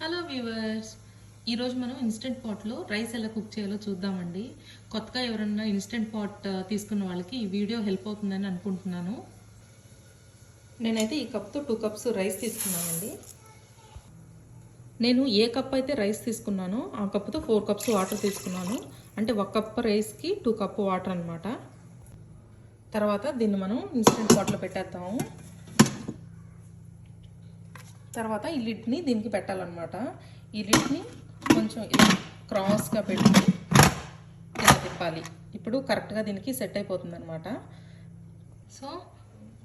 Hello viewers ఈరోజు మనం instant పాట్లో రైస్ ఎలా కుక్ చేయాలో చూద్దామండి. కొత్తగా ఎవరన్నా ఇన్స్టెంట్ పాట్ తీసుకున్న వాళ్ళకి ఈ వీడియో హెల్ప్ అవుతుందని అనుకుంటున్నాను. నేనైతే ఈ కప్తో టూ కప్స్ రైస్ తీసుకున్నానండి. నేను ఏ కప్ అయితే రైస్ తీసుకున్నానో ఆ కప్తో ఫోర్ కప్స్ వాటర్ తీసుకున్నాను. అంటే ఒక కప్ రైస్కి టూ కప్ వాటర్ అనమాట తర్వాత దీన్ని మనం ఇన్స్టెంట్ పాట్లో పెట్టేద్దాము. తర్వాత ఈ లిడ్ని దీనికి పెట్టాలన్నమాట. ఈ లిడ్ని కొంచెం ఇలా క్రాస్గా పెట్టి ఇలా తిప్పాలి. ఇప్పుడు కరెక్ట్గా దీనికి సెట్ అయిపోతుంది అనమాట సో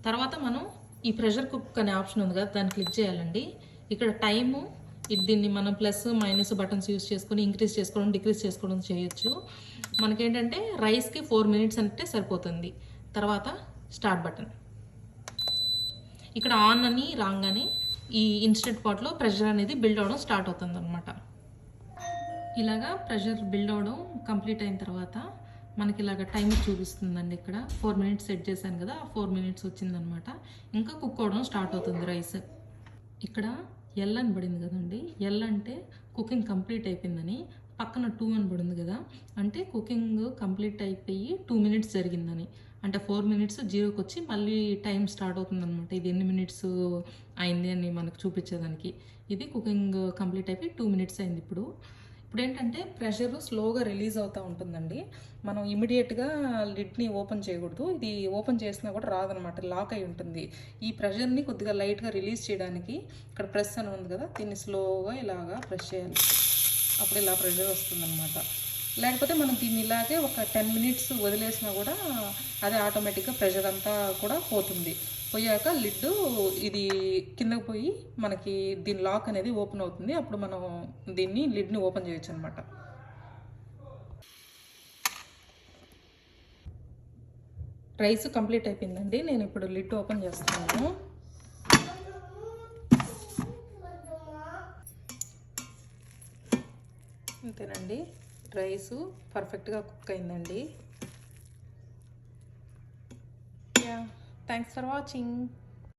తర్వాత మనం ఈ ప్రెషర్ కుక్ అనే ఆప్షన్ ఉంది కదా దాన్ని క్లిక్ చేయాలండి. ఇక్కడ టైము దీన్ని మనం ప్లస్ మైనస్ బటన్స్ యూస్ చేసుకొని ఇంక్రీజ్ చేసుకోవడం డిక్రీజ్ చేసుకోవడం చేయొచ్చు. మనకేంటంటే రైస్కి ఫోర్ మినిట్స్ అంటే సరిపోతుంది. తర్వాత స్టార్ట్ బటన్. ఇక్కడ ఆన్ అని రాగానే ఈ ఇన్స్టెంట్ పాట్లో ప్రెషర్ అనేది బిల్డ్ అవడం స్టార్ట్ అవుతుంది అనమాట ఇలాగా ప్రెషర్ బిల్డ్ అవడం కంప్లీట్ అయిన తర్వాత మనకి ఇలాగ టైం చూపిస్తుందండి ఇక్కడ. ఫోర్ మినిట్స్ సెట్ చేశాను కదా ఆ ఫోర్ మినిట్స్ వచ్చిందనమాట ఇంకా కుక్ అవడం స్టార్ట్ అవుతుంది రైస్. ఇక్కడ ఎల్ అని పడింది కదండి. ఎల్ అంటే కుకింగ్ కంప్లీట్ అయిపోయిందని పక్కన టూ అని పడింది కదా. అంటే కుకింగ్ కంప్లీట్ అయిపోయి టూ మినిట్స్ జరిగిందని. అంటే ఫోర్ మినిట్స్ జీరోకి వచ్చి మళ్ళీ టైం స్టార్ట్ అవుతుంది అనమాట ఇది ఎన్ని మినిట్స్ అయింది అని మనకు చూపించేదానికి. ఇది కుకింగ్ కంప్లీట్ అయిపోయి టూ మినిట్స్ అయింది ఇప్పుడు. ఇప్పుడు ఏంటంటే ప్రెషర్ స్లోగా రిలీజ్ అవుతూ ఉంటుందండి. మనం ఇమీడియట్గా లిడ్ని ఓపెన్ చేయకూడదు. ఇది ఓపెన్ చేసినా కూడా రాదనమాట లాక్ అయి ఉంటుంది. ఈ ప్రెషర్ని కొద్దిగా లైట్గా రిలీజ్ చేయడానికి ఇక్కడ ప్రెస్ అని ఉంది కదా దీన్ని స్లోగా ఇలాగా ప్రెస్ చేయాలి. అప్పుడు ఇలా ప్రెషర్ వస్తుందన్నమాట. లేకపోతే మనం దీన్ని ఇలాగే ఒక టెన్ మినిట్స్ వదిలేసినా కూడా అదే ఆటోమేటిక్గా ప్రెషర్ అంతా కూడా పోతుంది. పోయాక లిడ్ ఇది కిందకి పోయి మనకి దీని లాక్ అనేది ఓపెన్ అవుతుంది. అప్పుడు మనం దీన్ని లిడ్ని ఓపెన్ చేయొచ్చు అనమాట రైస్ కంప్లీట్ అయిపోయిందండి. నేను ఇప్పుడు లిడ్ ఓపెన్ చేస్తున్నాను. అంతేనండి రైస్ పర్ఫెక్ట్గా కుక్ అయిందండి. Yeah thanks for watching